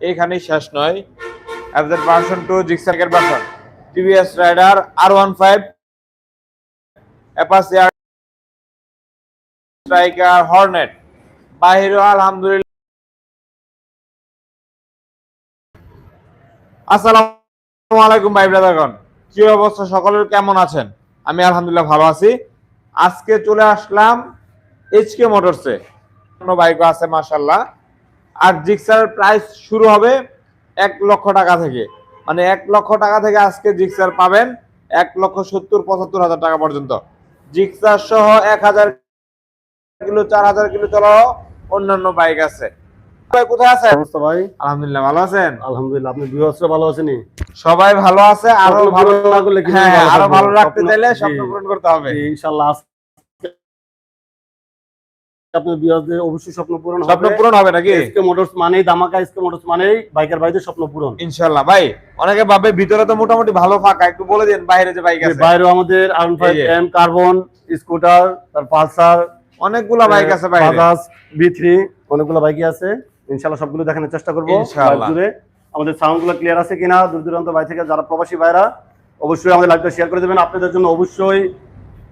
এইখানেই শেষ নয়। অ্যাপজেড version two জিক্সাকের version TVS Raider R one five Striker Hornet বাহিরও আলহামদুলিল্লাহ আসসালামু আলাইকুম ভাই ব্রাদারগণ। কি অবস্থা? সকলের কেমন আছেন? আমি আলহামদুলিল্লাহ ভালো আছি। আজকে চলে আসলাম এইচকে মোটরসে অন্য বাইকও আছে মাশাল্লাহ আর জিক্সার প্রাইস শুরু হবে এক লক্ষ টাকা থেকে। মানে এক লক্ষ টাকা থেকে আজকে জিক্সার পাবেন এক লক্ষ সত্তর পঁচাত্তর হাজার টাকা পর্যন্ত। জিক্সার সহ এক হাজার কিলো চার হাজার কিলো চলো অন্যান্য বাইক আছে। কোথায় আছেন? ভাই? আলহামদুলিল্লাহ ভালো আছেন? আলহামদুলিল্লাহ আপনি ভালো আছেন সবাই ভালো আছে আরও ভালো কি হ্যাঁ ভালো আরও ভালো রাখতে চাইলে স্বপ্ন পূরণ করতে হবে। ইনশাআল্লাহ আপনার ভিউয়ারদের অবশ্যই স্বপ্ন পূরণ স্বপ্ন পূরণ হবে নাকি? এসকে মোটরস মানেই দামাকা এসকে মোটরস মানেই বাইকের বাইরে স্বপ্ন পূরণ। ইনশাল্লাহ ভাই অনেকে ভাবে ভিতরে তো মোটামুটি ভালো ফাঁকা একটু বলে দিন বাইরে যে বাইক আছে। বাইরেও আমাদের আর্ন ফাইভ এম কার্বন স্কুটার তার পালসার অনেকগুলো বাইক আছে বাইরে। বাজাজ বি থ্রি অনেকগুলো বাইকই আছে। ইনশাআল্লাহ সবগুলো দেখানোর চেষ্টা করব। ইনশাআল্লাহ। আমাদের সাউন্ডগুলো ক্লিয়ার আছে কিনা দূর দূরান্ত বাই থেকে যারা প্রবাসী ভাইরা অবশ্যই আমাদের লাইভটা শেয়ার করে দেবেন। আপনাদের জন্য অবশ্যই।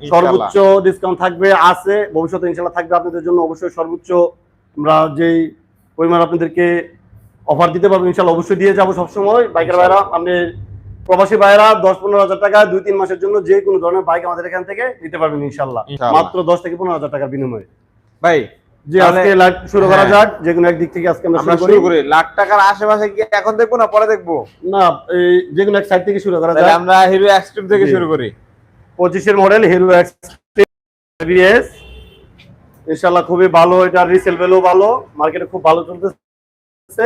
সর্বোচ্চ ডিসকাউন্ট থাকবে আছে ভবিষ্যতে ইনশাল্লাহ থাকবে আপনাদের জন্য। অবশ্যই সর্বোচ্চ আমরা যেই পরিমাণ আপনাদেরকে অফার দিতে পারব ইনশাল্লাহ অবশ্যই দিয়ে যাব সবসময়। বাইকের ভাইরা আপনি প্রবাসী ভাইরা দশ পনেরো হাজার টাকা দুই তিন মাসের জন্য যে কোনো ধরনের বাইক আমাদের এখান থেকে নিতে পারবেন ইনশাল্লাহ মাত্র দশ থেকে পনেরো হাজার টাকার বিনিময়ে। ভাই যে তাহলে- আজকে লাইভ শুরু করা হ্যাঁ। যাক যে কোনো একদিক থেকে আজকে আমরা শুরু শুরু করি। করি। লাখ টাকার আশেপাশে কি এখন দেখব না পরে দেখব? না এই যে কোনো এক সাইড থেকে শুরু করা তাহলে যাক। আমরা হিরো এক্সট্রিম থেকে শুরু করি। পঁচিশের মডেল হিরো এক্স ইনশাল্লাহ খুবই ভালো এটা রিসেল ভ্যালু ভালো মার্কেটে খুব ভালো চলতেছে।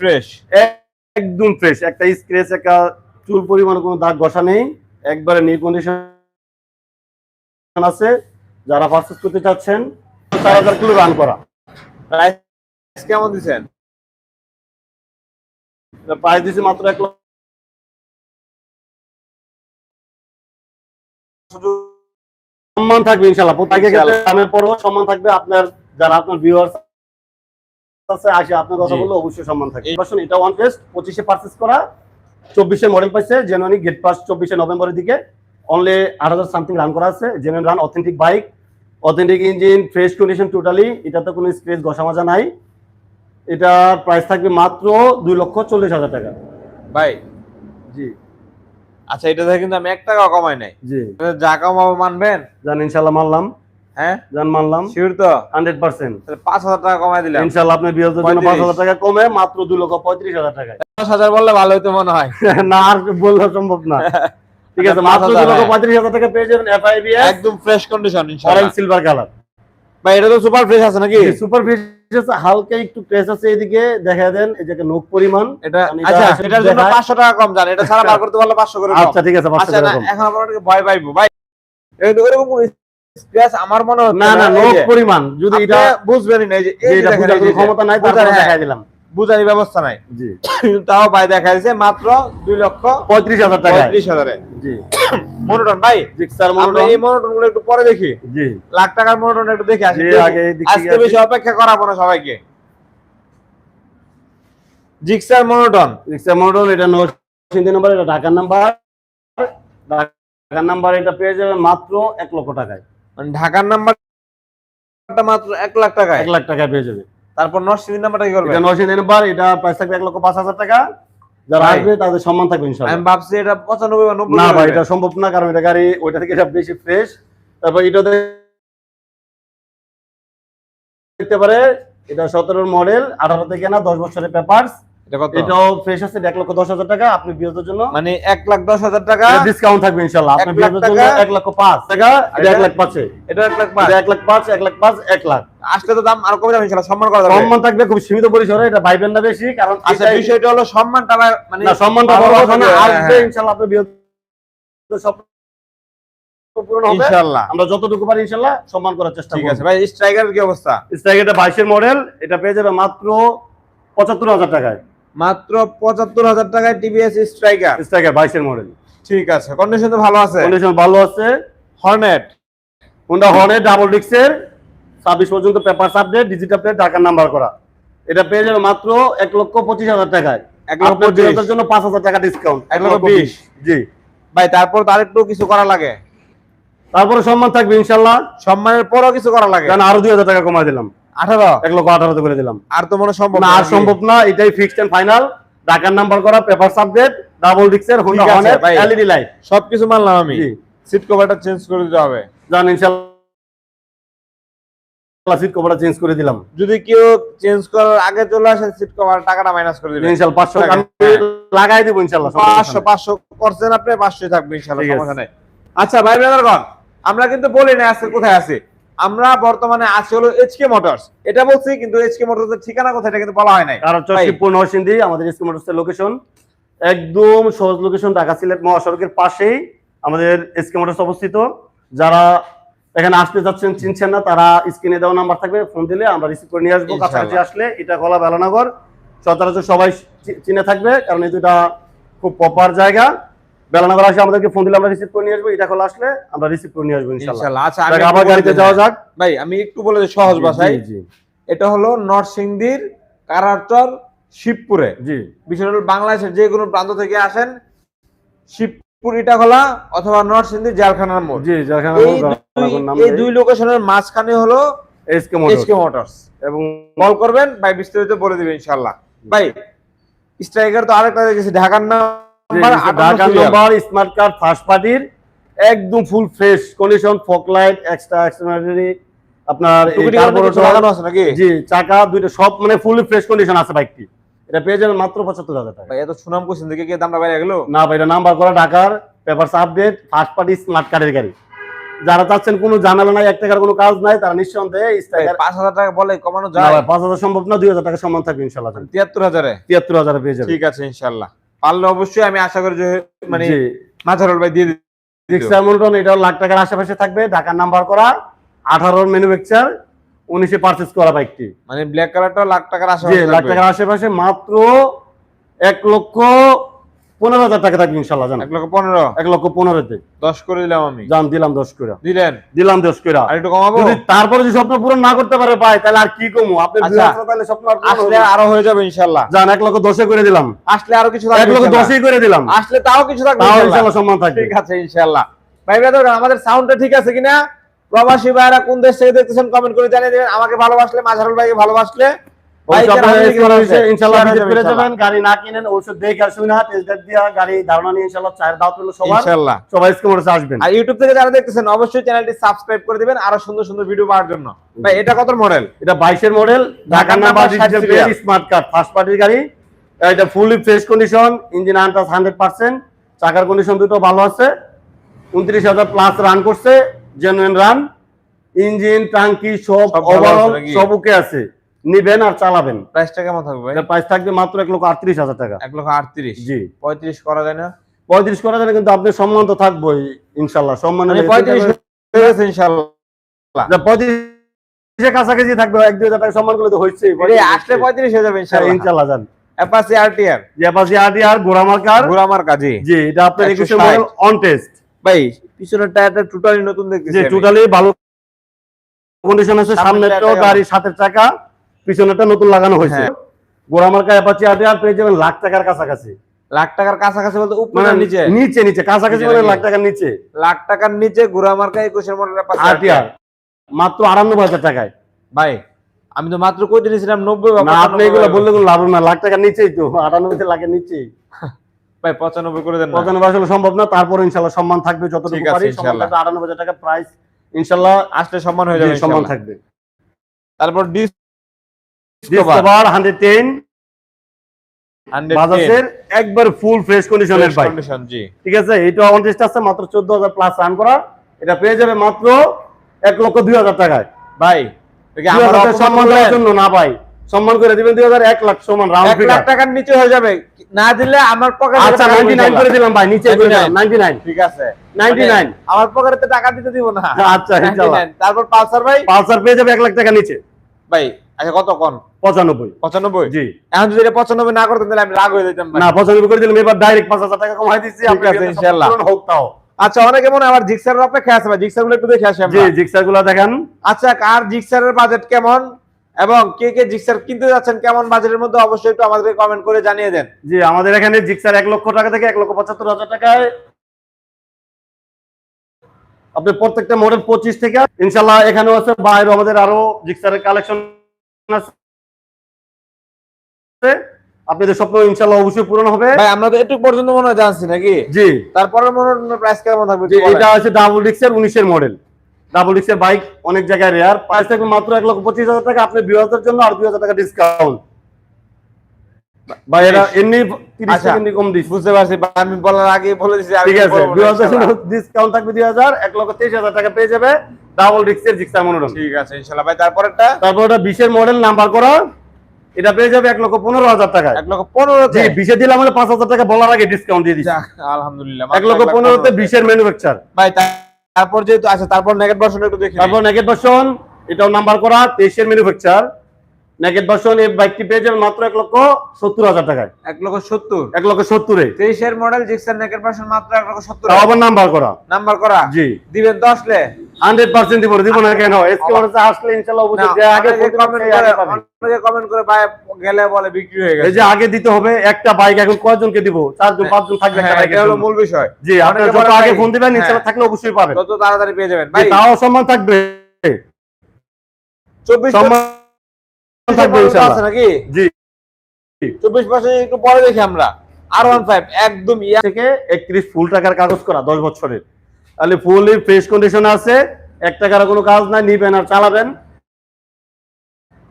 ফ্রেশ একদম ফ্রেশ একটা স্ক্রেচ একটা চুল পরিমাণ কোনো দাগ ঘষা নেই একবারে নিউ কন্ডিশন আছে। যারা পারচেস করতে চাচ্ছেন চার হাজার কিলো রান করা। প্রাইস কেমন দিচ্ছেন? প্রাইস দিচ্ছে মাত্র এক লক্ষ সম্মান থাকবে ইনশাল্লাহ প্রত্যেকের। পরও সম্মান থাকবে। আপনার যারা আপনার ভিউয়ার্স আছে আসে আপনার কথা বললে অবশ্যই সম্মান থাকবে। এই- Version এটা ওয়ান টেস্ট পঁচিশে পারচেস করা চব্বিশে মডেল পাইছে জেনুয়ানি গেট পাস চব্বিশে নভেম্বরের দিকে। অনলি আট হাজার সামথিং রান করা আছে genuine run authentic bike authentic engine fresh condition totally এটাতে কোনো স্ক্রেচ ঘষা মাজা নাই। এটা প্রাইস থাকবে মাত্র দুই লক্ষ চল্লিশ হাজার টাকা। ভাই জি। আচ্ছা এটা থেকে কিন্তু আমি এক টাকা কমাই নাই। জি। যা কমাবো মানবেন? জান ইনশাল্লাহ মানলাম। হ্যাঁ? জান মানলাম। শিওর তো? Hundred percent. পাঁচ হাজার টাকা কমাই দিলাম। ইনশাল্লাহ আপনার বিয়ের জন্য পাঁচ হাজার টাকা কমে মাত্র দুই লক্ষ পঁয়ত্রিশ হাজার টাকায়। দশ হাজার বললে ভালো হতো মনে হয়। না আর বললে সম্ভব না। ঠিক আছে আচ্ছা, মাত্র লক্ষ। পঁয়ত্রিশ হাজার টাকা পেয়ে যাবেন একদম ফ্রেশ কন্ডিশন সিলভার কালার ভাই এটা তো সুপার ফ্রেশ আছে নাকি? সুপার ফিশ হালকা একটু আছে এদিকে দেখা দেন এই নোক পরিমাণ। এটা আচ্ছা এটার জন্য দেখাই। পাঁচশো টাকা কম জান এটা বার করতে পারলে পাঁচশো করে কম। আচ্ছা ঠিক আছে পাঁচশো আচ্ছা টাকা কম। এখন ভয় পাইবো। ভাই এটা ওরকম কোনো স্ক্র্যাচ আমার মনে হচ্ছে না না যে, পরিমাণ যদি এটা বুঝবেনই না এই যে এটা বোঝার ক্ষমতা নাই হ্যাঁ, দেখাই দিলাম। বুঝারই ব্যবস্থা নাই। জি। তাও ভাই দেখা যাচ্ছে মাত্র দুই লক্ষ পঁয়ত্রিশ হাজার টাকা পঁয়ত্রিশ হাজারে। জি। মনোটন ভাই জিক্সার মনোটন। এই মনোটনগুলো একটু পরে দেখি। জি। লাখ টাকার মনোটন একটু দেখে আসি। আগে এই দিক থেকে আজকে বেশি অপেক্ষা করাবো না সবাইকে। Gixxer monotone. রিক্সা মডেল এটা নরসিংদী নাম্বার এটা ঢাকার নাম্বার ঢাকার নাম্বার এটা পেয়ে যাবেন মাত্র এক লক্ষ টাকায়। মানে ঢাকার নাম্বারটা মাত্র এক লাখ টাকায়? এক লাখ টাকায় পেয়ে যাবে। তারপর নরসিংদী নাম্বারটা কি করবে? এটা নরসিংদী নাম্বার এটা প্রাইস থাকবে এক লক্ষ পাঁচ হাজার টাকা। যারা। আসবে তাদের সম্মান থাকবে আমি ইনশাল্লাহ ভাবছি এটা পঁচানব্বই বা নব্বই না ভাই এটা সম্ভব না কারণ এটা গাড়ি ওইটা থেকে এটা বেশি ফ্রেশ তারপর এটা দেখতে পারে এটা সতেরো মডেল আঠারো থেকে না দশ বছরের পেপারস এটাও ফ্রেশ আছে এক লক্ষ দশ হাজার টাকা আপনি বিয়ের জন্য। মানে এক লাখ দশ হাজার টাকা। ডিসকাউন্ট থাকবে ইনশাল্লাহ এক আপনার লাখ বিয়ের জন্য এক লক্ষ পাঁচ। টাকা এক লাখ পাঁচে। এটা এক লাখ পাঁচ। এক লাখ পাঁচ এক লাখ পাঁচ এক লাখ। আসলে তো দাম আর কমে যাবে ইনশাল্লাহ সম্মান করা যাবে। সম্মান থাকবে খুব সীমিত পরিসরে এটা ভাইবেন না বেশি কারণ আচ্ছা বিষয়টা হলো সম্মানটা মানে না সম্মানটা বড় কথা না আসবে ইনশাল্লাহ বিয়ের পূরণ হবে। ইনশাল্লাহ আমরা যতটুকু পারি ইনশাল্লাহ সম্মান করার চেষ্টা ঠিক আছে ভাই স্ট্রাইকারের কি অবস্থা? মডেল এটা পেয়ে যাবে মাত্র পঁচাত্তর হাজার টাকায়। মাত্র পঁচাত্তর হাজার টাকায় টিভিএস স্ট্রাইকার স্ট্রাইকার বাইশের মডেল ঠিক আছে কন্ডিশন তো ভালো আছে? কন্ডিশন ভালো আছে। হর্নেট হোন্ডা হর্নের ডাবল ডিক্সের ছাব্বিশ পর্যন্ত পেপার আপডেট ডিজিটাল প্লেট ঢাকার নাম্বার করা। এটা পেয়ে যাবে মাত্র এক লক্ষ পঁচিশ হাজার টাকায়। এক লক্ষ পঁচিশ। জন্য পাঁচ হাজার টাকা ডিসকাউন্ট এক লক্ষ বিশ। জি। ভাই তারপর তার একটু কিছু করা লাগে। তারপরে সম্মান থাকবে ইনশাল্লাহ। সম্মানের পরও কিছু করা লাগে। কারণ আরও দুই হাজার টাকা কমাই দিলাম। আঠারো। এক লক্ষ আঠারোতে করে দিলাম। আর তো মনে সম্ভব না আর সম্ভব না এটাই ফিক্সড এন্ড ফাইনাল ঢাকার নাম্বার করা পেপার সাবজেক্ট ডাবল ডিক্সের হোন্ডা হর্নেট এলইডি লাইট সবকিছু মানলাম আমি। সিট কভারটা চেঞ্জ করে দিতে হবে। জান ইনশাল্লাহ সিট কভারটা চেঞ্জ করে দিলাম। যদি কেউ চেঞ্জ করার আগে চলে আসে সিট কভার টাকাটা মাইনাস করে দিবেন। আমি লাগাই দিব করছেন আপনি থাকবে ইনশাল্লাহ সমস্যা নেই। আচ্ছা ভাই ব্রাদারগণ আমরা কিন্তু বলি না আজকে কোথায় আছি। আমরা বর্তমানে আছি হলো এইচকে মোটরস এটা বলছি কিন্তু এইচকে মোটরস এর ঠিকানা কোথায় এটা কিন্তু বলা হয় নাই। কারণ। শিবপুর নরসিংদী আমাদের এসকে মোটরসের লোকেশন একদম সহজ লোকেশন ঢাকা সিলেট মহাসড়কের পাশেই আমাদের এসকে মোটরস অবস্থিত। যারা এখানে আসতে যাচ্ছেন চিনছেন না তারা স্ক্রিনে দেওয়া নাম্বার থাকবে ফোন দিলে আমরা রিসিভ করে নিয়ে আসব। কাছাকাছি আসলে এটা গলা বেলানগর। সচরাচর সবাই চিনে থাকবে কারণ এই দুটা খুব প্রপার জায়গা। আমাদেরকে ফোন দিলে আমরা রিসিভ করে নিয়ে আসব এটা খোলা আসলে আমরা রিসিভ করে নিয়ে আসব ইনশাল্লাহ। আচ্ছা আমি দেখ, একটু আবার গাড়িতে যাওয়া। যাক। ভাই আমি একটু বলে সহজ ভাষায়। এটা হলো নরসিংদীর কারারচর শিবপুরে। জি। হলো বাংলাদেশের যে কোনো প্রান্ত থেকে আসেন শিবপুর ইটাখোলা অথবা নরসিংদী জারখানার মোড়। জি এই দুই- এই দুই লোকেশনের মাঝখানে হলো এসকে মোটরস। HK Motors. এবং কল করবেন ভাই বিস্তারিত বলে দিবেন ইনশাল্লাহ। ভাই স্ট্রাইকার তো আরেকটা দেখেছি ঢাকার Dhaka number smart card first পার্টির একদম ফুল ফ্রেশ কন্ডিশন ফক এক্সট্রা এক্সট্রাঅর্ডিনারি আপনার এই carburetor, লাগানো আছে নাকি? জি চাকা দুইটা সব মানে ফুলি ফ্রেশ কন্ডিশন আছে বাইকটি এটা পেয়ে যাবেন মাত্র পঁচাত্তর হাজার টাকা। এত সুনাম করছেন দেখে কি দামটা বাইরে গেল? না ভাই এটা নাম্বার করা ঢাকার papers update first party smart কার্ডের গাড়ি। যারা চাচ্ছেন কোনো ঝামেলা নাই এক টাকার কোনো কাজ নাই তারা নিঃসন্দেহে পাঁচ হাজার টাকা বলে কমানো যায়। পাঁচ হাজার সম্ভব না দুই হাজার টাকা সম্মান থাকবে ইনশাল্লাহ তিয়াত্তর হাজারে। তিয়াত্তর হাজার পেয়ে যাবে ঠিক আছে ইনশাল্লাহ পারলে অবশ্যই আমি আশা করি যে মানে মাঝারল ভাই দিয়ে দিতে রিক্সা মূলটন এটা লাখ টাকার আশেপাশে থাকবে ঢাকার নাম্বার করা আঠারোর ম্যানুফ্যাকচার উনিশে পারচেস করা বাইকটি মানে ব্ল্যাক কালারটা লাখ টাকার আশেপাশে লাখ টাকার আশেপাশে মাত্র এক লক্ষ পনেরো হাজার টাকা থাকবে ইনশাল্লাহ জান। এক লক্ষ পনেরো? এক লক্ষ পনেরোতে। দশ করে দিলাম আমি। জান দিলাম দশ করে। দিলেন? দিলাম দশ করে। আর একটু কমাবো? তারপরে যদি স্বপ্ন পূরণ না করতে পারে ভাই তাহলে আর কি কমু? আপনি আচ্ছা। তাহলে স্বপ্ন আসলে আরও হয়ে যাবে ইনশাল্লাহ। জান এক লক্ষ দশে করে দিলাম। আসলে আরও কিছু এক লক্ষ। দশই করে দিলাম। আসলে তাও কিছু থাকবে তাও। ইনশাল্লাহ। সম্মান থাকবে। ঠিক আছে ইনশাল্লাহ। ভাই ব্রাদার আমাদের সাউন্ডটা ঠিক আছে কিনা? প্রবাসী ভাইরা কোন দেশ থেকে দেখতেছেন কমেন্ট করে জানিয়ে দিবেন। আমাকে ভালোবাসলে মাঝারুল ভাইকে ভালোবাসলে। অবশ্যই বাইকের আপনারা হাতে এসে করা আছে। এসে ইনশাল্লাহ share visit যাবে করে যাবেন গাড়ি না কিনেন ওষুধ দেখে শুনে টেস্ট ড্রাইভ দিয়া গাড়ি ধারণা নিয়ে ইনশাল্লাহ চায়ের দাওয়াত হলো সবার। ইনশাল্লাহ। সবাই স্কে মোটরসে আসবেন। আর ইউটিউব থেকে যারা দেখতেছেন অবশ্যই চ্যানেলটি সাবস্ক্রাইব করে দিবেন আরও সুন্দর সুন্দর ভিডিও পাওয়ার জন্য। ভাই এটা কত মডেল এটা বাইশের model Dhaka number smart card first পার্টির গাড়ি। এটা fully fresh condition engine untouched চাকার কন্ডিশন দুটো ভালো আছে। উনত্রিশ হাজার প্লাস রান করছে জেনুইন রান ইঞ্জিন টাঙ্কি সব সব ওভারঅল সব ওকে আছে। নিবেন আর চালাবেন। প্রাইসটা কেমন থাকবে ভাই? প্রাইস থাকবে মাত্র এক লক্ষ আটত্রিশ হাজার টাকা। এক লক্ষ আটত্রিশ? জি। পঁয়ত্রিশ করা যায় না? পঁয়ত্রিশ করা যাবে কিন্তু আপনি সম্মান তো থাকবোই ইনশাল্লাহ। সম্মান মানে পঁয়ত্রিশ হয়ে গেছে ইনশাল্লাহ। পঁয়ত্রিশের কাছাকাছি থাকবে এক দুই হাজার টাকা সম্মান করলে তো হচ্ছে আসলে পঁয়ত্রিশ হয়ে যাবে ইনশাল্লাহ। ইনশাল্লাহ যান অ্যাপাসি আরটিআর যে পাশে আদি আর গোড়ামার কার ঘোরা আমার কাজে জি এটা আপনার 160 একুশে মডেল অন টেস্ট ভাই পিছনের টায়ারটা টোটালি নতুন দেখতেছি আমি। টোটালি ভালো কন্ডিশন আছে সামনের সামনেরটাও টায়ারটা- গাড়ির সাথের চাকা। পিছনেরটা নতুন লাগানো হয়েছে। হ্যাঁ। গোড়ামার কার অ্যাপাচি আদি আর পেয়ে যাবেন লাখ টাকার কাছাকাছি। লাখ টাকার কাছাকাছি বলতে উপরে মানে নিচে? নিচে নিচে কাছাকাছি মানে লাখ টাকার নিচে। লাখ টাকার নিচে একুশের মডেল আটি আর মাত্র আটানব্বই হাজার টাকায়। ভাই আমি তো মাত্র কইতে নিয়েছিলাম? নব্বই না আপনি এগুলো বললে কোনো লাভ না লাখ টাকার নিচেই তো আটানব্বই লাখের নিচেই। ভাই পঁচানব্বই করে দেন পঁচানব্বই আসলে সম্ভব না তারপর ইনশাল্লাহ সম্মান থাকবে যতটুকু আছে, পারি। আটানব্বই হাজার টাকা প্রাইস ইনশাল্লাহ আসলে সম্মান হয়ে যাবে সম্মান থাকবে। তারপর ডিস ডিসকভার হান্ড্রেড টেন বাজাজের একবার ফুল ফ্রেশ কন্ডিশনের বাইক কন্ডিশন জি। ঠিক আছে এটা অনটেস্ট আছে মাত্র চোদ্দ হাজার প্লাস রান করা। এটা পেয়ে যাবে মাত্র এক লক্ষ দুই হাজার টাকায়। ভাই এটা কি দুই আমার হাজার টাকা অপমান সম্মান দেওয়ার জন্য? না ভাই সম্মান করে দিবেন দুই হাজার এক লাখ সমান রাউন্ড এক লাখ টাকার নিচে হয়ে যাবে। না দিলে আমার পকেটে আচ্ছা করে দিলাম ভাই নিচে করে 99 নাইনটি নাইন ঠিক আছে। নাইনটি নাইন মানে আমার পকেটে টাকা দিতে দিব না। আচ্ছা ইনশাল্লাহ। 99 তারপর পালসার ভাই? পালসার পেয়ে যাবে এক লাখ টাকা নিচে। ভাই আচ্ছা কত কোন? পঁচানব্বই। পঁচানব্বই? জি। এখন যদি এটা পঁচানব্বই না করতেন তাহলে আমি রাগ হয়ে যেতাম না পঁচানব্বই করে দিলাম এবার ডাইরেক্ট পাঁচ হাজার টাকা কমাই দিচ্ছি ঠিক আছে, ইনশাল্লাহ। হোক তাও। আচ্ছা অনেকে মনে জিক্সারের অপেক্ষা আছে জিক্সারগুলো একটু দেখে আসি জি জিক্সারগুলা দেখান। আচ্ছা কার জিক্সারের বাজেট কেমন? এবং কে কে জিক্সার কিনতে যাচ্ছেন কেমন বাজেটের মধ্যে? অবশ্যই একটু আমাদেরকে কমেন্ট করে জানিয়ে দেন। জি আমাদের এখানে জিক্সার এক লক্ষ টাকা থেকে এক লক্ষ পঁচাত্তর হাজার টাকায় আপনি প্রত্যেকটা মডেল পঁচিশ থেকে ইনশাল্লাহ এখানেও আছে বাইরে আমাদের আরও জিক্সারের কালেকশন আপনাদের স্বপ্ন ইনশাল্লাহ অবশ্যই পূরণ হবে। ভাই আমরা তো একটু পর্যন্ত মনে হয় জানছি নাকি? জি। তারপরে মনে হয় প্রাইস কেমন থাকবে এটা আছে ডাবল ডিক্সের উনিশের মডেল ডাবল ডিক্সের বাইক অনেক জায়গায় রেয়ার প্রাইস থাকবে মাত্র এক লক্ষ পঁচিশ হাজার টাকা। আপনি দুই হাজার জন্য আর দুই হাজার টাকা ডিসকাউন্ট ভাই এমনি আচ্ছা। সেকেন্ড কম দিচ্ছি বুঝতে পারছি আমি বলার আগে বলে ঠিক আছে। ডিসকাউন্ট থাকবে লক্ষ টাকা পেয়ে যাবে ডাবল ডিক্সের জিক্সার মনোরম। ঠিক আছে ইনশাল্লাহ। ভাই তারপরেরটা? তারপর ওটা বিশের মডেল নাম্বার করা এটা পেয়ে যাবে এক লক্ষ পনেরো হাজার টাকা এক লক্ষ পনেরো জি বিশে পাঁচ হাজার টাকা বলার আগে ডিসকাউন্ট দিয়ে দিচ্ছি আলহামদুলিল্লাহ এক লক্ষ পনেরোতে বিশের ম্যানুফ্যাকচার ভাই তারপর যেহেতু আচ্ছা তারপর নেগেট ভার্সন একটু দেখি তারপর নেগেট ভার্সন এটাও নাম্বার করা তেইশের ম্যানুফ্যাকচার নেগেট ভার্সন এই বাইকটি পেয়ে যাবেন মাত্র এক লক্ষ সত্তর হাজার টাকায়। এক লক্ষ সত্তর? এক লক্ষ সত্তরে তেইশের মডেল জিক্সার নেগেট ভার্সন মাত্র এক লক্ষ সত্তর আবার নাম্বার করা। নাম্বার করা? জি। দিবেন তো আসলে? হান্ড্রেড পার্সেন্ট দিব দিব না কেন? এসকে আসলে ইনশাল্লাহ অবশ্যই আগে কমেন্ট করে ভাই গেলে বলে বিক্রি হয়ে এই গেছে যে আগে দিতে হবে একটা বাইক এখন কয়জনকে দিব? চারজন পাঁচজন থাকবে একটা হ্যাঁ, এটা হলো মূল বিষয়। জি যত আগে ফোন দিবেন হ্যাঁ। থাকলে অবশ্যই পাবেন। তত তাড়াতাড়ি পেয়ে যাবেন। ভাই তাও সম্মান থাকবে। চব্বিশ সম্মান থাকবে ইনশাল্লাহ নাকি? জি। চব্বিশ পার্সেন্ট একটু পরে দেখি আমরা। আর ওয়ান ফাইভ একদম ইয়া থেকে একত্রিশ ফুল টাকার কাগজ করা দশ বছরের। তাহলে ফ্রেশ কন্ডিশন আছে এক টাকার কোনো কাজ নাই নিবেন আর চালাবেন।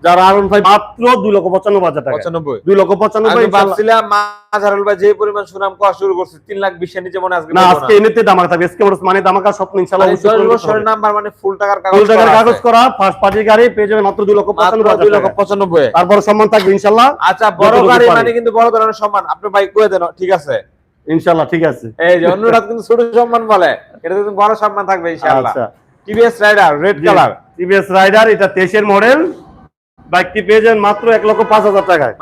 যারা আরন ভাই মাত্র দুই লক্ষ পঁচানব্বই হাজার টাকা। পঁচানব্বই। দুই লক্ষ পঁচানব্বই ইনশাল্লাহ। ভাবছিলাম মাঝারুল ভাই যে পরিমাণ সুনাম করা শুরু করছে তিন লাখ বিশের নিচে মনে আজকে না আজকে এমনিতে দামাকা থাকবে। এসকে মোটরস মানে দামাকা স্বপ্ন ইনশাল্লাহ মানে অবশ্যই দশ পূরণ করতে বছরের হবে। নাম্বার মানে ফুল টাকার ফুল টাকার কাগজ করা ফার্স্ট পার্টি গাড়ি পেয়ে যাবেন মাত্র দুই লক্ষ পঁচানব্বই দুই লক্ষ পঁচানব্বই। তারপর সম্মান থাকবে ইনশাল্লাহ আচ্ছা বড় গাড়ি মানে কিন্তু বড় ধরনের সম্মান। আপনি ভাই কয়ে দেন ঠিক আছে? ইনশাল্লাহ ঠিক আছে। এই যে অন্যরা কিন্তু ছোট সম্মান বলে। এটা কিন্তু বড় সম্মান থাকবে ইনশাআল্লাহ। TVS Raider red colour TVS Raider এটা মডেল বাইকটি পেয়ে যাবেন মাত্র এক লক্ষ পাঁচ হাজার টাকায়।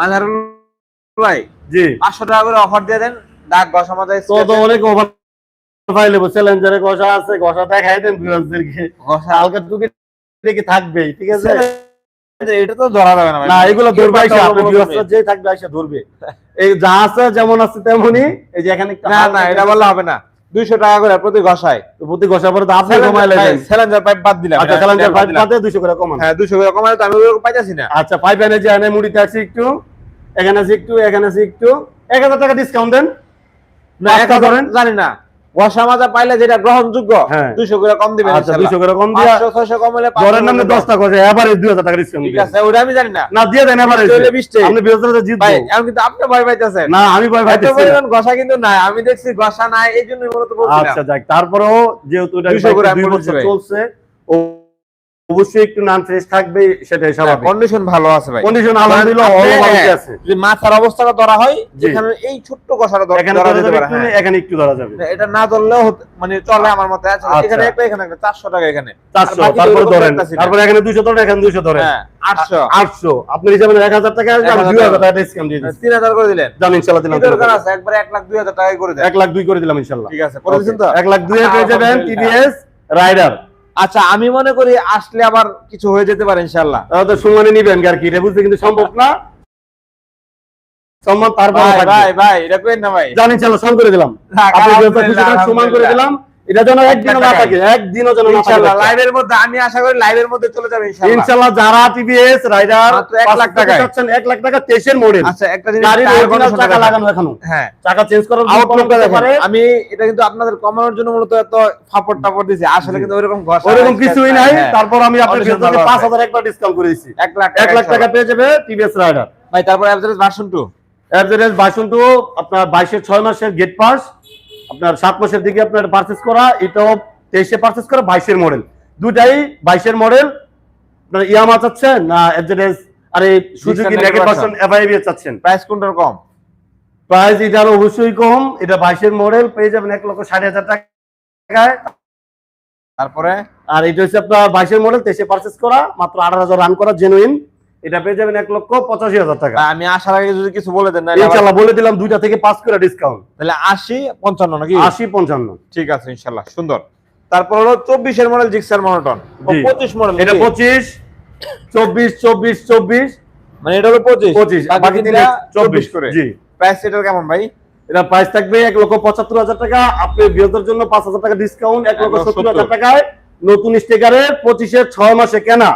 ভাই জি। পাঁচশো টাকা করে অফার দিয়ে দেন দাগ ঘষা মাথায় তো অনেক চ্যালেঞ্জারে ঘষা আছে ঘষা দেখাই দেন ভিউয়ার্সদেরকে ঘষা। হালকা টুকি দেখে থাকবেই ঠিক আছে? এটা তো ধরা যাবে না না এগুলো ধরবে আইসা আপনি ভিউয়ার্সরা যে থাকবে আইসা ধরবে। এই যা আছে যেমন আছে তেমনই এই যে এখানে না না এটা বললে হবে না। দুইশো টাকা করে প্রতি ঘষায়। প্রতি ঘষা পরে আপনি কমাই স্যালেঞ্জার পাইপ বাদ দিলাম। আচ্ছা এটা- চ্যালেঞ্জার এটা বাদ। পাতে 200 করে কমান। হ্যাঁ দুইশো করে কমালে তো আমি ওরকম পাইতেছি না। আচ্ছা পাইপ এনে যে এনে মুড়িতে আছে একটু এখানে আছে একটু এখানে আছে একটু। এক হাজার টাকা ডিসকাউন্ট দেন। না এক হাজার। জানি না। ঘষা মাজা পাইলে যেটা গ্রহণযোগ্য হ্যাঁ। করে কম দিবেন আচ্ছা করে কম দিয়া ছয়শো কম হলে ধরেন নামে দশটা করে এবারে দুই হাজার টাকা ডিসকাউন্ট ঠিক আছে ওটা আমি জানি না। না দিয়ে দেন এবারে বিশটা হলে বিশটাই। আপনি বৃহস্পতিবার জিতবো। ভাই এখন কিন্তু আপনি ভয় পাইতেছেন। না আমি ভয় পাইতেছি পরিমাণ ঘষা কিন্তু নাই। আমি দেখছি ঘষা নাই এই জন্য মূলত বলছিলাম। আচ্ছা যাক তারপরেও যেহেতু এটা 200 করে দুই বছর চলছে ও- অবশ্যই একটু নান ফ্রেশ থাকবে সেটাই স্বাভাবিক। কন্ডিশন ভালো আছে ভাই। কন্ডিশন আলহামদুলিল্লাহ ভালো হ্যাঁ, আছে। যদি মাথার অবস্থাটা ধরা হয় জি। এখানে এই ছোট্ট ঘষাটা ধরা এখানে যেতে পারে হ্যাঁ। এখানে একটু ধরা যাবে। এটা না ধরলেও মানে চলে আমার মতে আচ্ছা, আচ্ছা। এখানে একটা এখানে একটা চারশো টাকা এখানে। চারশো বাকি তারপরে ওরকম ধরেন। তারপরে এখানে দুইশো ধরেন এখানে দুইশো ধরেন। হ্যাঁ আটশো। আটশো। আপনার হিসাবে এক হাজার টাকা আসবে, আমি 1000 দুই হাজার টাকা ডিসকাউন্ট দিয়ে দিচ্ছি। তিন হাজার করে দিলেন। জান ইনশাল্লাহ দিলাম দরকার আছে? একবারে এক লাখ দুই হাজার টাকাই করে দেন। এক লাখ দুই করে দিলাম ইনশাল্লাহ। ঠিক আছে করে তো? এক লাখ দুই পেয়ে যাবেন। টিভিএস রাইডার আচ্ছা আমি মনে করি আসলে আবার কিছু হয়ে যেতে পারে ইনশাল্লাহ তাহলে সুমানে নিবেন আর কি? এটা বুঝতে কিন্তু সম্ভব না। সম্মান তারপরে ভাই ভাই এটা না ভাই। জানেন চলো সমান করে দিলাম। আপনি যত খুশি সমান করে দিলাম। এটা যেন একদিনও না থাকে একদিনও যেন না থাকে ইনশাল্লাহ বাচ্চা। লাইভের মধ্যে আমি আশা করি লাইভের মধ্যে চলে যাবে ইনশাল্লাহ। ইনশাল্লাহ যারা টিভিএস রাইডার মাত্র লাখ টাকায়। চাচ্ছেন এক লাখ টাকা তেইশের মডেল আচ্ছা একটা জিনিস গাড়ির টায়ার চাকা লাগানো এখনও। হ্যাঁ। চাকা চেঞ্জ করার জন্য আউটলুকটা কমাতে দেখেন পারে। আমি এটা কিন্তু আপনাদের কমানোর জন্য মূলত এত ফাপড় টাপড় দিছি। আসলে কিন্তু ওইরকম ঘষা ওরকম কিছুই নাই। হ্যাঁ। তারপর আমি পাঁচ হাজার একবার ডিসকাউন্ট করে এক লাখ লাখ টাকা পেয়ে যাবে টিভিএস রাইডার ভাই তারপর ভার্সন টু অ্যাভারেজ বাইশন টু আপনার বাইশের ছয় মাসের গেট পাস আপনার সাত মাসের দিকে আপনার পারচেস করা এটাও তেইশে পারচেস করা বাইশের মডেল দুটাই বাইশের মডেল আপনার ইয়ামা চাচ্ছেন না অ্যাভারেজ আরে Suzuki Naked naked F I B চাচ্ছেন। প্রাইস কোনটার কম? প্রাইস এটার অবশ্যই কম। এটা বাইশের মডেল পেয়ে যাবেন এক লক্ষ ষাট হাজার টাকায় তারপরে? আর এটা হচ্ছে আপনার বাইশের মডেল তেইশে পারচেস করা মাত্র আঠারো হাজার রান করা জেনুইন এটা পেয়ে যাবেন এক লক্ষ পঁচাশি হাজার টাকা। আমি আসার আগে যদি কিছু বলে দেন ইনশাল্লাহ বলে দিলাম দুইটা থেকে পাঁচ করে ডিসকাউন্ট তাহলে আশি পঞ্চান্ন নাকি? আশি পঞ্চান্ন। ঠিক আছে ইনশাল্লাহ সুন্দর। তারপর হলো চব্বিশের মডেল জিক্সার মনোটন পঁচিশ মডেল এটা পঁচিশ চব্বিশ চব্বিশ চব্বিশ। মানে এটা হলো পঁচিশ। পঁচিশ বাকি তিনটা চব্বিশ। করে। জি। প্রাইস এটার কেমন ভাই? এটা প্রাইস থাকবে এক লক্ষ পঁচাত্তর হাজার টাকা। আপনি বৃহত্তর জন্য পাঁচ হাজার টাকা ডিসকাউন্ট এক লক্ষ সত্তর হাজার টাকায় নতুন স্টিকারের পঁচিশের ছয় মাসে কেনা।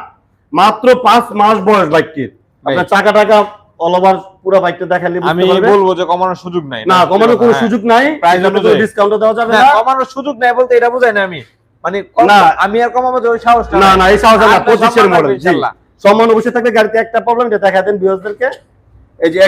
মাত্র পাঁচ মাস বয়স বাইকটির আপনার চাকা টাকা অল ওভার পুরো বাইকটা দেখালে আমি বলব যে কমানোর সুযোগ নাই। না কমানোর কোনো হ্যাঁ। সুযোগ নাই। প্রাইস অনুযায়ী। ডিসকাউন্ট দেওয়া যাবে না কমানোর সুযোগ নাই বলতে এটা বোঝাই না আমি। মানে না। আমি আর কমাবো যে ওই সাহস না না এই সাহস না আপনার পঁচিশের সম্মান মডেল জি। সম্মান অবশ্যই থাকে গাড়িতে একটা প্রবলেম এটা দেখা দেন ভিউয়ারদেরকে এই যে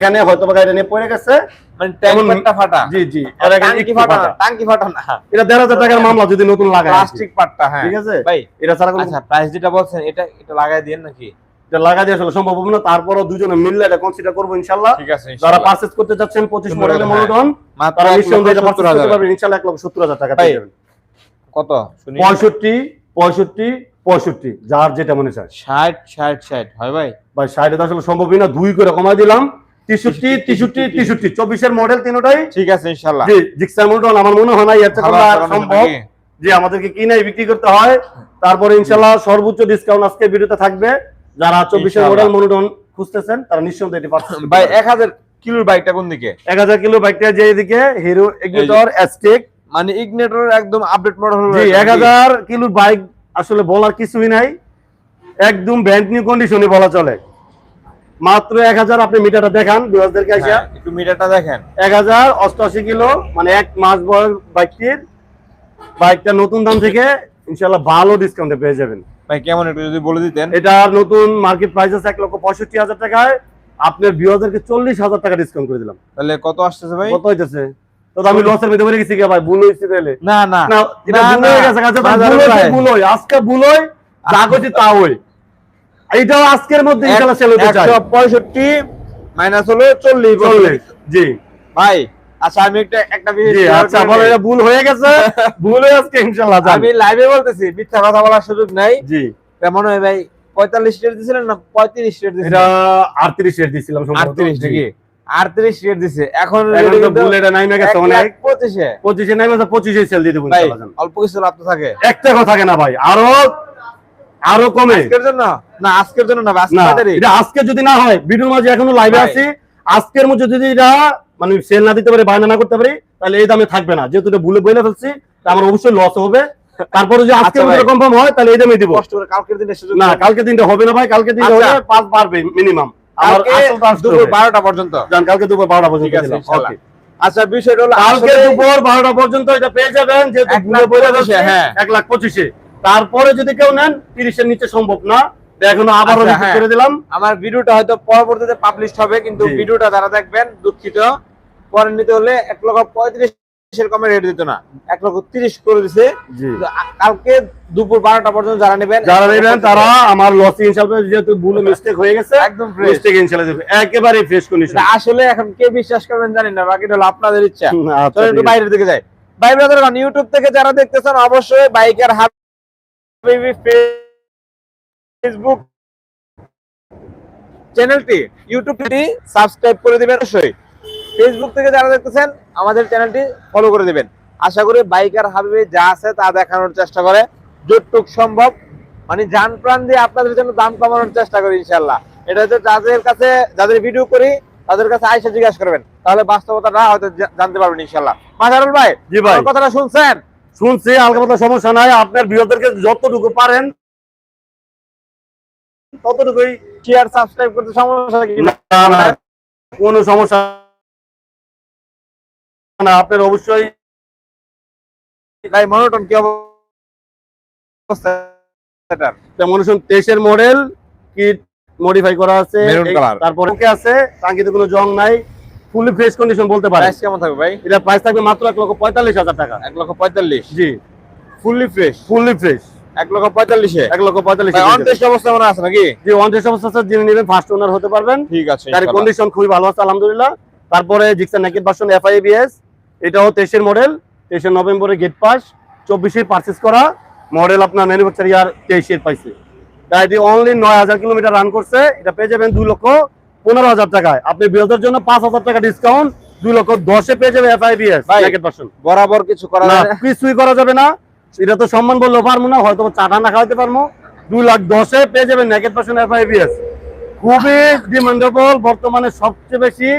এখানে হয়তো বা গাড়িটা নিয়ে পড়ে গেছে। মানে ট্যাঙ্ক প্যাডটা ফাটা? জি জি। এর আগে টাঙ্কি ফাটা না ফাটা। না। এটা টাকার মামলা যদি নতুন লাগায় প্লাস্টিক পাটটা হ্যাঁ। ঠিক আছে? ভাই এটা ছাড়া কোনো আচ্ছা প্রাইস যেটা বলছেন এটা এটা দিন নাকি? এটা লাগা দিয়ে আসলে সম্ভব হবে না। তারপরও দুজনে মিললে এটা কনসিডার করব ইনশাল্লাহ। ঠিক আছে যারা পারচেজ করতে যাচ্ছেন পঁচিশ সুন্দর মডেলের হ্যাঁ। মনোটন তারা নিঃসন্দেহে এটা পারচেজ করতে পারবেন। ইনশাল্লাহ এক লক্ষ সত্তর হাজার টাকা পেয়ে যাবেন কত? শুনি। পঁয়ষট্টি যার যেটা মনে চায়। ষাট ষাট ষাট। হয় ভাই। ভাই ষাট আসলে সম্ভবই না। দুই করে কমাই দিলাম। তেষট্টি তেষট্টি তেষট্টি চব্বিশের মডেল তিনটাই? ঠিক আছে ইনশাল্লাহ জি জিক্সার মডেল আমার মনে হয় না এর থেকে ভালো করা আছে সম্ভব। যে আমাদেরকে কিনাই বিক্রি করতে হয়। তারপরে ইনশাল্লাহ সর্বোচ্চ ডিসকাউন্ট আজকে ভিডিওতে থাকবে। যারা চব্বিশের ইনশাআল্লাহ। মডেল মনোটন খুঁজতেছেন তারা নিঃসন্দেহে এটি পাচ্ছেন ভাই এক হাজার কিলোর বাইকটা কোন দিকে? এক হাজার কিলো বাইকটা যে এদিকে হিরো এস্টেক মানে ইগনেটর একদম আপডেট মডেল হলো জি কিলোর বাইক আসলে বলার কিছুই নাই। একদম ব্যান্ড নিউ কন্ডিশনে বলা চলে। মাত্র এক হাজার আপনি মিটারটা দেখান বিভাজদেরকে আসিয়া হ্যাঁ, একটু মিটারটা দেখেন। এক হাজার অষ্টআশি কিলো মানে এক মাস বয়স বাইকটির। বাইকটা নতুন দাম থেকে ইনশাল্লাহ ভালো ডিসকাউন্টে পেয়ে যাবেন। ভাই কেমন একটু যদি বলে দিতেন? এটার নতুন মার্কেট প্রাইস আছে এক লক্ষ পঁয়ষট্টি হাজার টাকায়। আপনার চল্লিশ হাজার টাকা ডিসকাউন্ট করে দিলাম। তাহলে কত আসতেছে ভাই? কত হইতেছে? তো আমি লসের মধ্যে গেছি কে ভাই ভুল হয়েছে তাহলে। না না। না এটা ভুল হয়ে গেছে ভুল না, হয়েছে ভাই। ভুল আজকে ভুল যা করছি তা হই এইটাও আজকের মধ্যে সেল হতে চাই। মাইনাস হলো চল্লিশ চল্লিশ জি। ভাই আচ্ছা আমি একটা একটা আচ্ছা বলো এটা ভুল হয়ে গেছে। ভুল হয়ে আজকে ইনশাল্লাহ আমি লাইভে বলতেছি মিথ্যা কথা বলার সুযোগ নাই। জি। হয় ভাই পঁয়তাল্লিশ রেট দিছিলেন না রেট এটা রেট দিছিলাম সম্ভবত। আটত্রিশ জি। নাকি? আটত্রিশ রেট দিছে। এখন তো ভুল এটা গেছে পঁচিশে। পঁচিশে নাইমে গেছে পঁচিশে সেল দিয়ে দেবো ভাই অল্প কিছু লাভ তো থাকে। একটা কথা থাকে না ভাই আরও আরও কমে আজকের জন্য না আজকের জন্য না আজকে? এটা যদি না হয় ভিডিওর মাঝে এখনও লাইভে আছি আজকের মধ্যে যদি এটা মানে সেল না দিতে পারি বায়না না করতে পারি তাহলে এই দামে থাকবে না যেহেতু এটা ভুলে বলে ফেলছি আমার অবশ্যই লস হবে তারপরে যদি আজকে আচ্ছা ভাই। কনফার্ম হয় তাহলে এই দামে দিব কষ্ট করে কালকের দিনে না দেন। কালকে দিনটা হবে না ভাই কালকে দিনটা আচ্ছা। হলে পাঁচ বাড়বে মিনিমাম আমার দুপুর হবে। বারোটা পর্যন্ত যান, কালকে দুপুর বারোটা পর্যন্ত ঠিক আছে দিলাম। আচ্ছা বিষয়টা হলো কালকে দুপুর বারোটা পর্যন্ত এটা পেয়ে যাবেন যেহেতু ভুলে লাখ ফেলছি, হ্যাঁ। এক লাখ পঁচিশে তারপরে যদি কেউ নেন তিরিশের নিচে সম্ভব না। এখনও আবারও আচ্ছা, হ্যাঁ। করে দিলাম। আমার ভিডিওটা হয়তো পরবর্তীতে পাবলিশ হবে কিন্তু ভিডিওটা যারা দেখবেন দুঃখিত। পরে নিতে হলে এক লক্ষ পঁয়ত্রিশ কমে রেট দিত না। এক লক্ষ তিরিশ করে দিছে। জি। কিন্তু আ- কালকে দুপুর বারোটা পর্যন্ত যারা নেবেন যারা নেবেন তারা আমার লস ইনশাল্লাহ যেহেতু ভুল মিস্টেক হয়ে গেছে একদম ফ্রেশ মিস্টেক ইনশাল্লাহ দেবে। একেবারে ফ্রেশ কন্ডিশন আসলে এখন কে বিশ্বাস করবেন জানি না বাকিটা হলো আপনাদের ইচ্ছা। আচ্ছা একটু বাইরের দিকে যাই। ভাই ব্রাদার ইউটিউব থেকে যারা দেখতেছেন অবশ্যই বাইকের হাবিবি ফেসবুক চ্যানেলটি ইউটিউবটি সাবস্ক্রাইব করে দিবেন অবশ্যই। ফেসবুক থেকে যারা দেখতেছেন আমাদের চ্যানেলটি ফলো করে দিবেন। আশা করি বাইকার হাবিবি যা আছে তা দেখানোর চেষ্টা করে। যতটুক সম্ভব মানে যান প্রাণ দিয়ে আপনাদের জন্য দাম কমানোর চেষ্টা করি ইনশাল্লাহ এটা হচ্ছে যাদের কাছে যাদের ভিডিও করি তাদের কাছে আইসা জিজ্ঞাসা করবেন। তাহলে বাস্তবতাটা হয়তো জানতে পারবেন ইনশাল্লাহ মাজারুল ভাই কথাটা শুনছেন? শুনছি হালকা পাতলা সমস্যা নাই আপনার বৃহত্তরকে যতটুকু পারেন ততটুকুই শেয়ার সাবস্ক্রাইব করতে সমস্যা কি না, না, কোনো সমস্যা না আপনার অবশ্যই ভাই মনোটন কি অবস্থা? তেমন তেইশের মডেল কিট মডিফাই করা আছে। তারপরে আছে টাঙ্কিতে কোনো জং নাই ফুলি ফ্রেশ কন্ডিশন বলতে পারে প্রাইস কেমন থাকবে ভাই? এটা প্রাইস থাকবে মাত্র এক লক্ষ পঁয়তাল্লিশ হাজার টাকা। এক লক্ষ পঁয়তাল্লিশ। জি। ফুললি ফ্রেশ ফুললি ফ্রেশ এক লক্ষ পঁয়তাল্লিশে? এক লক্ষ পঁয়তাল্লিশ ভাই অনটেস্ট অবস্থা মনে আছে নাকি? ওয়ান অবস্থা আছে যিনি নেবেন ফার্স্ট ওনার হতে পারবেন। ঠিক আছে তার কন্ডিশন খুবই ভালো আছে আলহামদুলিল্লাহ। তারপরে জিক্সার নেকেট ভার্সন এফআইবিএস এটাও তেইশের মডেল তেইশে নভেম্বরে গেট পাস চব্বিশে পারচেস করা। মডেল আপনার ম্যানুফ্যাকচার ইয়ার তেইশের পাইছে। গাড়িটি অনলি নয় হাজার কিলোমিটার রান করছে এটা পেয়ে যাবেন দুই লক্ষ পনেরো হাজার টাকায়। আপনি বৃহত্তর জন্য পাঁচ হাজার টাকা ডিসকাউন্ট দুই লক্ষ দশে পেয়ে যাবে বরাবর কিছু করা না কিছুই করা যাবে না। এটা তো সম্মান বললেও পারব না হয়তো চাটা না খাওয়াতে পারব। দুই লাখ দশে পেয়ে যাবেন নেকেট পার্সন এফআইবিএস খুবই ডিমান্ডেবল বর্তমানে সবচেয়ে বেশি।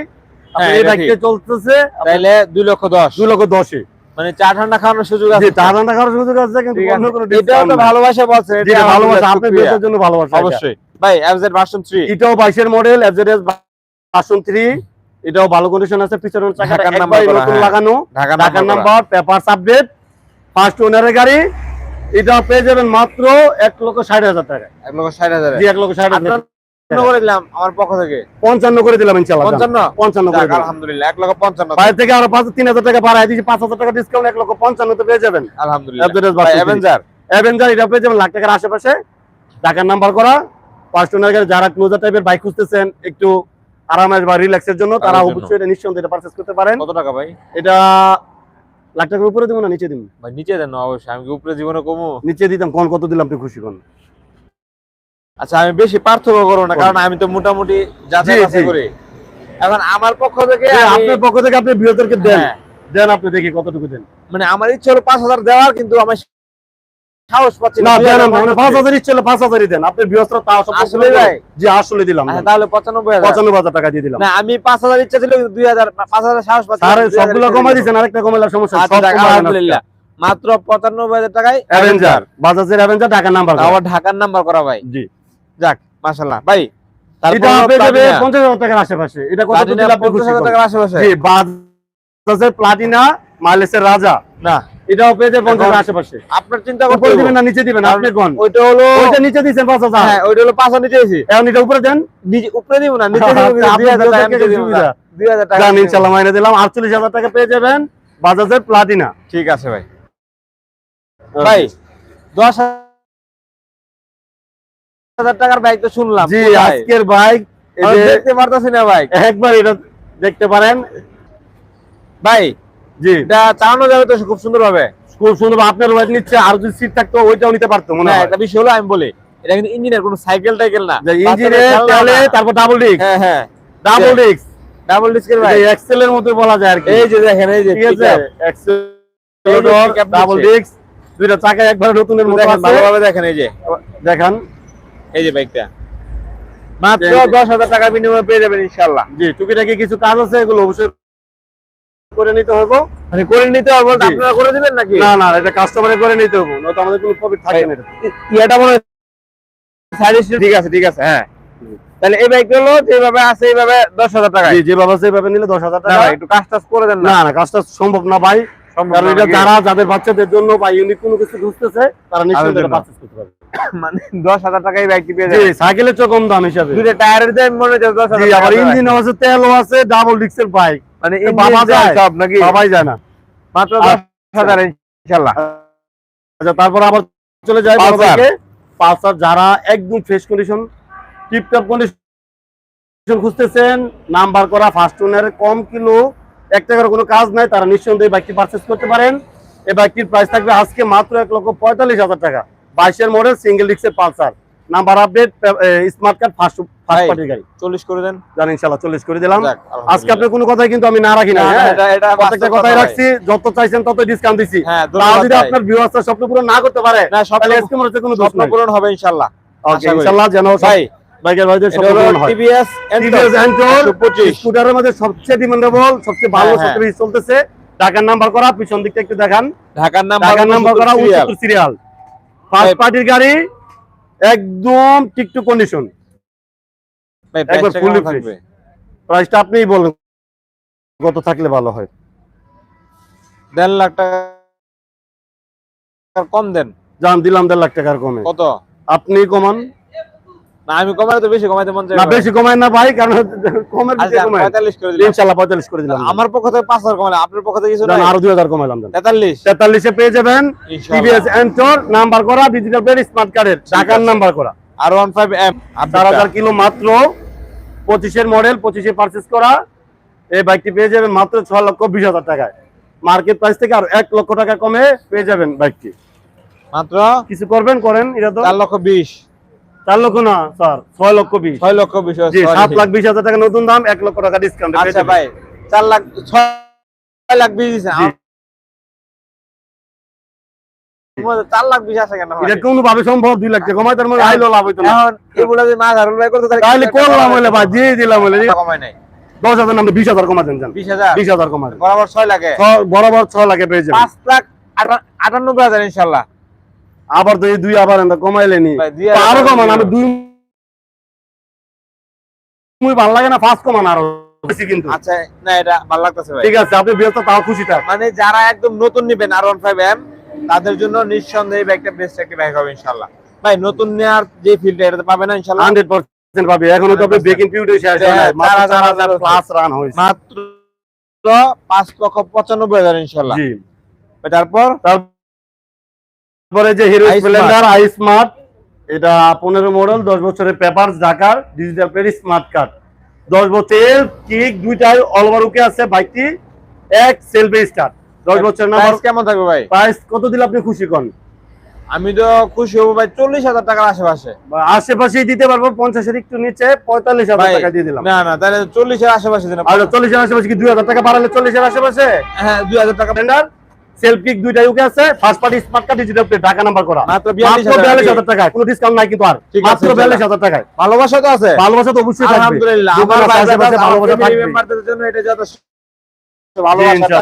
হ্যাঁ, এই চলতেছে তাইলে দুই লক্ষ দশ। দুই লক্ষ দশে। মানে চা ঠান্ডা খাওয়ানোর সুযোগ আছে চার ঘণ্টা খাওয়ার সুযোগ আছে কিন্তু অন্য কোনো এটাও তো ভালোবাসা বলছে এটা ভালোবাসা আপনার বিয়ের জন্য ভালোবাসা অবশ্যই। ভাই এফজেড ভার্সন 3 এটাও বাইশের মডেল এফজেডএস ভার্সন থ্রি এটাও ভালো কন্ডিশন আছে পিছনের চাকাটা নাম্বার নতুন হ্যাঁ। লাগানো ঢাকা ঢাকার নাম্বার পেপারস আপডেট ফার্স্ট ওনারের গাড়ি এটা পেয়ে যাবেন মাত্র এক লক্ষ ষাট হাজার টাকা। এক লক্ষ ষাট হাজার। এক লক্ষ ষাট হাজার করে দিলাম আমার পক্ষ থেকে। পঞ্চান্ন করে দিলাম ইনশাল্লাহ পঞ্চান্ন? পঞ্চান্ন করে আলহামদুলিল্লাহ এক লক্ষ পঞ্চান্ন। বাইরে থেকে আরও পাঁচ তিন হাজার টাকা বাড়ায় দিয়েছি পাঁচ হাজার টাকা ডিসকাউন্ট এক লক্ষ পঞ্চান্নতে পেয়ে যাবেন। আলহামদুলিল্লাহ। Avengers ভাই version three। অ্যাভেঞ্জার অ্যাভেঞ্জার এটা পেয়ে যাবেন লাখ টাকার আশেপাশে। ঢাকার নাম্বার করা। ফার্স্ট গাড়ি যারা ক্লোজার টাইপের বাইক খুঁজতেছেন একটু আরামের বা রিল্যাক্সের জন্য তারা অবশ্যই এটা নিঃসন্দেহে এটা করতে পারেন। কত টাকা ভাই? এটা লাখ টাকার উপরে দিব না নিচে দিব। ভাই নিচে দেন অবশ্যই। আমি উপরে জীবনে কমু? নিচে দিতাম কোন কত দিলাম আপনি খুশি কোন? আচ্ছা আমি বেশি পার্থক্য করব না কারণ আমি তো মোটামুটি যাচাই জি, বাছাই করি। এখন আমার পক্ষ থেকে আপনার পক্ষ থেকে আপনি বৃহত্তরকে দেন। হ্যাঁ, দেন আপনি দেখি কতটুকু দেন। মানে আমার ইচ্ছে হলো পাঁচ হাজার দেওয়ার কিন্তু আমার সাহস পাচ্ছি না। দেন মানে পাঁচ হাজার ইচ্ছে হলে পাঁচ হাজারই দেন। আপনি বৃহস্পতি তাও আসলে জি আসলে দিলাম। আচ্ছা, তাহলে পঁচানব্বই হাজার। পঁচানব্বই হাজার টাকা দিয়ে দিলাম। না আমি পাঁচ হাজার ইচ্ছা ছিল দুই হাজার পাঁচ হাজার সাহস পাচ্ছি সবগুলো কমাই। দিয়েছেন আরেকটা কমাইলার সমস্যা নেই, আচ্ছা, আলহামদুলিল্লাহ। মাত্র পঁচানব্বই হাজার টাকায় অ্যাভেঞ্জার বাজাজের অ্যাভেঞ্জার ঢাকার নাম্বার আবার ঢাকার নাম্বার করা ভাই। জি। যাক মাশাল্লাহ ভাই এটা আপনি দেবে পঞ্চাশ হাজার টাকার আশেপাশে এটা কত দিলে আপনি পঞ্চাশ খুশি হাজার করবেন? টাকার আশেপাশে। জি বাজাজের প্লাটিনা মাইলেজের রাজা। না। এটাও পেয়ে যাবে পঞ্চাশ এখন- আশেপাশে। আপনার চিন্তা করতে দিবেন না নিচে দিবেন আপনি কোন? ওইটা হলো ওইটা নিচে হাজার। হ্যাঁ ওইটা হলো নিচে এসেছি এখন এটা উপরে দেন। নিচে উপরে দিব না নিচে দিব আচ্ছা, কিন্তু আপনি দুই হাজার টাকা নিচে মাইনে দিলাম আটচল্লিশ হাজার টাকা পেয়ে যাবেন বাজাজের প্লাটিনা। ঠিক আছে ভাই। ভাই দশ হাজার টাকার বাইক তো শুনলাম জি আজকের বাইক দেখতে পারতাছি না বাইক একবার এটা দেখতে পারেন। ভাই জি। এটা চালানো যাবে তো খুব সুন্দর ভাবে। খুব সুন্দর আপনার বাইক নিচ্ছে আর যদি সিট থাকতো ওইটাও নিতে পারতো মনে হয়। একটা বিষয় হলো আমি বলি এটা কিন্তু ইঞ্জিনের কোনো সাইকেল টাইকেল না। ইঞ্জিনে। তারপর ডাবল ডিস্ক হ্যাঁ হ্যাঁ। ডাবল ডিস্ক ডাবল ডিস্কের ভাই এক্সেলের মতো বলা যায় আর কি। এই যে দেখেন এই যে ঠিক আছে? XL double. ডিস্ক দুইটা চাকা একবারে নতুনের মতো ভালোভাবে দেখেন এই যে। দেখান। এই যে বাইকটা। মাত্র দশ হাজার টাকা বিনিময়ে পেয়ে যাবেন ইনশাল্লাহ জি টুকিটাকি কিছু কাজ আছে এগুলো অবশ্যই করে নিতে হবে মানে করে নিতে হবে আপনারা করে দিবেন নাকি? না না এটা কাস্টমারে করে নিতে হবে নয়তো আমাদের কোনো প্রফিট থাকবে না এটাতে। সাইড স্টিল- ঠিক আছে ঠিক আছে হ্যাঁ। তাহলে এই যেভাবে আছে এইভাবে দশ হাজার টাকা যেভাবে আছে নিলে দশ হাজার টাকা। একটু কাজ টাজ করে দেন না। না সম্ভব না ভাই। কারণ এটা যারা যাদের বাচ্চাদের জন্য বা ইউনিক কোনো কিছু খুঁজতেছে তারা নিশ্চয়ই পারচেজ করতে পারবে। মানে দশ হাজার টাকায় বাইকটি পেয়ে জি সাইকেলের চেয়ে কম দাম হিসাবে। দুইটা টায়ারের দাম মনে হচ্ছে দশ আবার ইঞ্জিন আছে তেলও আছে ডাবল ডিস্কের বাইক মানে বাবা যায় যায়। সব নাকি? সবাই যায় না। মাত্র আচ্ছা। আচ্ছা তারপর আবার চলে যায়। পালসার। যারা একদম ফ্রেশ কন্ডিশন টিপটপ কন্ডিশন খুঁজতেছেন নাম্বার করা ফার্স্ট ওনার কম কিলো এক টাকার কোনো কাজ নাই তারা নিঃসন্দেহে বাইকটি পারচেস করতে পারেন। এই বাইকটির প্রাইস থাকবে আজকে মাত্র এক লক্ষ পঁয়তাল্লিশ হাজার টাকা। বাইশের মডেল সিঙ্গেল ডিস্কের Pulsar. Number update smart card first first পার্টির গাড়ি। চল্লিশ করে দেন। জান করে দিলাম। আজকে কোনো কথাই কিন্তু আমি না রাখি না হ্যাঁ? এটা- এটা প্রত্যেকটা কথাই রাখছি যত চাইছেন তত ডিসকাউন্ট দিছি। হ্যাঁ যদি আপনার ভিউয়ার্সরা স্বপ্ন পূরণ না করতে পারে না স্বপ্ন পূরণ হবে ইনশাল্লাহ ওকে ইনশাআল্লাহ যেন ভাই বাইকের ভাইদের এটা স্বপ্ন হয়। টিভিএস টিভিএস এন্টর পঁচিশ স্কুটারের মধ্যে সবচেয়ে ডিমান্ডেবল সবচেয়ে ভালো হ্যাঁ। সবচেয়ে বেশি চলতেছে। ঢাকার নাম্বার করা পিছন দিকটা একটু দেখান। ঢাকার নাম্বার ঢাকার নাম্বার করা সিরিয়াল উচ্চতর সিরিয়াল ফার্স্ট পার্টির গাড়ি একদম টিকটু কন্ডিশন একবার প্রাইসটা fully কেমন থাকবে? প্রাইসটা আপনিই বলেন কত থাকলে ভালো হয়? দেড় লাখ টাকা কম দেন। জান দিলাম দেড় লাখ টাকার কমে। কত? আপনি কমান। আমি কমালে তো বেশি কমাইতে মন চাই না বেশি কমায় না ভাই কারণ কমের আচ্ছা বেশি কমায়। পঁয়তাল্লিশ করে দিলাম। করে আমার পক্ষ থেকে পাঁচ হাজার কমালে আপনার পক্ষ থেকে কিছু আরও কমাইলাম তেতাল্লিশ। তেতাল্লিশে পেয়ে যাবেন টিভিএস এন্টর নাম্বার করা ডিজিটাল প্লেট স্মার্ট কার্ডের ঢাকার নাম্বার করা। আর ওয়ান ফাইভ এম চার হাজার কিলো মাত্র পঁচিশের মডেল পঁচিশে পারচেস করা। এই বাইকটি পেয়ে যাবেন মাত্র ছ লক্ষ বিশ হাজার টাকায়। মার্কেট প্রাইস থেকে আর এক লক্ষ টাকা কমে পেয়ে যাবেন বাইকটি মাত্র কিছু করবেন করেন এটা তো চার লক্ষ বিশ। চার লক্ষ না স্যার ছয় লক্ষ বিশ। ছয় লক্ষ বিশ সাত লাখ বিশ। হাজার টাকা নতুন দাম এক লক্ষ টাকা ডিসকাউন্ট আচ্ছা ভাই চার লাখ ছয় লাখ বিশ মানে দশ হাজার নামে বিশ হাজার কমা দেন বিশ হাজার? বিশ হাজার কমা দেন বরাবর ছয় ছ- বরাবর ছ লাখে পেয়ে যাবেন। পাঁচ লাখ আটা- আটানব্বই হাজার ইনশাল্লাহ। আবার তো এই দুই আবার কমাইলেনি আরও কমান আমি দুই মুই ভালো লাগে না পাঁচ কমান আরও কিন্তু। আচ্ছা না এটা ভালো লাগতেছে ভাই। ঠিক আছে আপনি ব্যস্ত তাও খুশি থাক। মানে যারা একদম নতুন নিবেন আর ওয়ান ফাইভ এম তাদের জন্য নিঃসন্দেহে ব্যাগটা বেস্ট একটা ব্যাগ হবে ইনশাল্লাহ ভাই নতুন নেওয়ার যে ফিল্ডটা এটা পাবে না ইনশাল্লাহ হান্ড্রেড পার্সেন্ট পাবে। এখনও তো আপনি 100% বেকিং পিউডে শেষ হয় মাত্র চার হাজার প্লাস রান হয়েছে। মাত্র পাঁচ লক্ষ পঁচানব্বই হাজার ইনশাল্লাহ তারপর? তারপরে যে হিরো স্প্লেন্ডার আই স্মার্ট এটা পনেরো মডেল দশ বছরের পেপার ঢাকার ডিজিটাল প্লেট স্মার্ট কার্ড দশ বছর কিক দুইটাই অল ওভার ওকে আছে বাইকটি। এক সেলফি স্টার্ট দশ বছর নাম্বার কেমন থাকবে ভাই? প্রাইস কত দিলে আপনি খুশি কন আমি তো খুশি হব ভাই চল্লিশ হাজার টাকার আশেপাশে। আশেপাশেই দিতে পারব পঞ্চাশের একটু নিচে পঁয়তাল্লিশ হাজার টাকা দিয়ে দিলাম। না না তাহলে চল্লিশের আশেপাশে দিন আর চল্লিশের আশেপাশে কি দুই হাজার টাকা বাড়ালে চল্লিশের আশেপাশে? হ্যাঁ দুই হাজার টাকা স্প্লেন্ডার সেলফ কিক দুইটাই ওকে আছে first party smart card digital plate Dhaka number করা। মাত্র মাত্র 42,000 বিয়াল্লিশ টাকায় কোনো ডিসকাউন্ট নাই কিন্তু আর। মাত্র ইনশাআল্লাহ। বিয়াল্লিশ হাজার টাকায়। ভালোবাসা তো আছে। ভালোবাসা তো অবশ্যই থাকবে। আলহামদুলিল্লাহ। আমার ভালোবাসা ভালোবাসা থাকবে। মেম্বারদের জন্য এটা যথেষ্ট। ভালোবাসা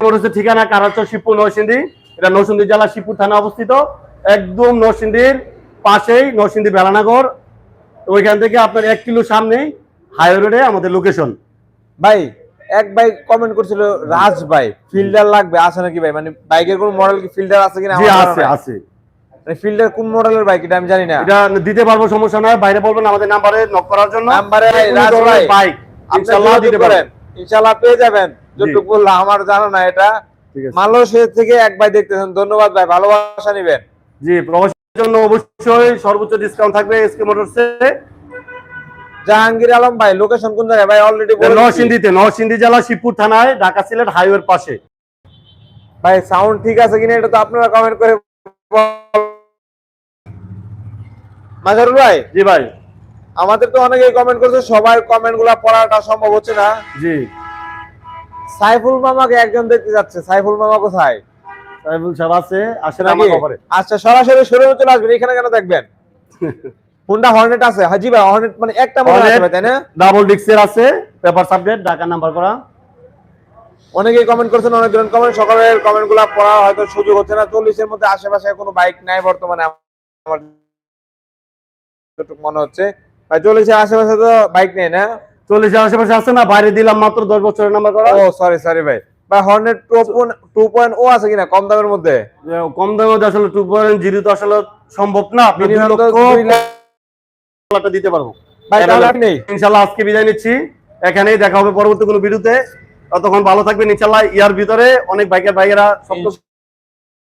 হচ্ছে ঠিকানা কারাচর শিবপুর নরসিংদী। এটা নরসিংদী জেলা শিবপুর থানা অবস্থিত। একদম নরসিংদীর পাশেই নরসিংদী বেলানগর। ওইখান থেকে আপনার এক কিলো সামনেই হাইওয়ে রোডে আমাদের লোকেশন ভাই এক ভাই কমেন্ট করছিল রাজ ভাই ফিল্ডার লাগবে আছে নাকি ভাই? মানে বাইকের কোন মডেল কি ফিল্ডার আছে কিনা জি আছে আছে। ফিল্ডার কোন মডেলের বাইক এটা আমি জানি না। এটা দিতে পারব সমস্যা নয় বাইরে বলবেন আমাদের নাম্বারে নক করার জন্য। নাম্বারে রাজ ভাই বাইক ইনশাআল্লাহ দিতে পারেন ইনশাআল্লাহ পেয়ে যাবেন যতটুকু বললাম আমার জানা না এটা। ঠিক আছে। মালয়েশিয়া থেকে এক ভাই দেখতেছেন ধন্যবাদ ভাই ভালোবাসা নিবেন। জি প্রবাসীর জন্য অবশ্যই সর্বোচ্চ ডিসকাউন্ট থাকবে এসকে মোটরসে জাহাঙ্গীর আলম ভাই লোকেশন কোন জায়গায়? ভাই অলরেডি নরসিংদীতে নরসিংদী জেলা শিবপুর থানায় ঢাকা সিলেট হাইওয়ের পাশে। ভাই সাউন্ড ঠিক আছে কিনা এটা তো আপনারা কমেন্ট করে মাজারুল ভাই? জি ভাই। আমাদের তো অনেকেই কমেন্ট করছে সবাই কমেন্টগুলা পড়াটা সম্ভব হচ্ছে না। জি। সাইফুল মামাকে একজন দেখতে যাচ্ছে। সাইফুল মামা কোথায়? সাইফুল সাহেব আছে আসেন? আমার খবরে। আচ্ছা সরাসরি শোরুমে চলে আসবেন। এখানে কেন দেখবেন? হোন্ডা হর্নেট আছে। হাজি ভাই হর্নেট মানে একটা মডেল আছে তাই না? ডাবল ডিক্সের আছে পেপার সাবজেক্ট ঢাকা নাম্বার করা। অনেকেই কমেন্ট করছেন অনেক ধরনের কমেন্ট সকালের কমেন্টগুলা পড়া হয়তো সুযোগ হচ্ছে না। চল্লিশের মধ্যে আশেপাশে কোনো বাইক নাই বর্তমানে আমার মনে হচ্ছে। ভাই চল্লিশের আশেপাশে তো বাইক নেই না? চল্লিশের আশেপাশে আছে না? বাইরে দিলাম মাত্র দশ বছরের নাম্বার করা। ও সরি সরি ভাই। ভাই হর্নেট টু পয়েন্ট ও আছে কিনা? কম দামের মধ্যে? কম দামে মধ্যে আসলে টু পয়েন্ট জিরো তো আসলে সম্ভব না। আপনি টাকা দিতে পারব। ইনশাল্লাহ আজকে বিদায় নিচ্ছি। এখানেই দেখা হবে পরবর্তী কোনো ভিডিওতে। ততক্ষণ ভালো থাকবেন ইনশাল্লাহ ইয়ার ভিতরে অনেক বাইকের বাইকেরা সব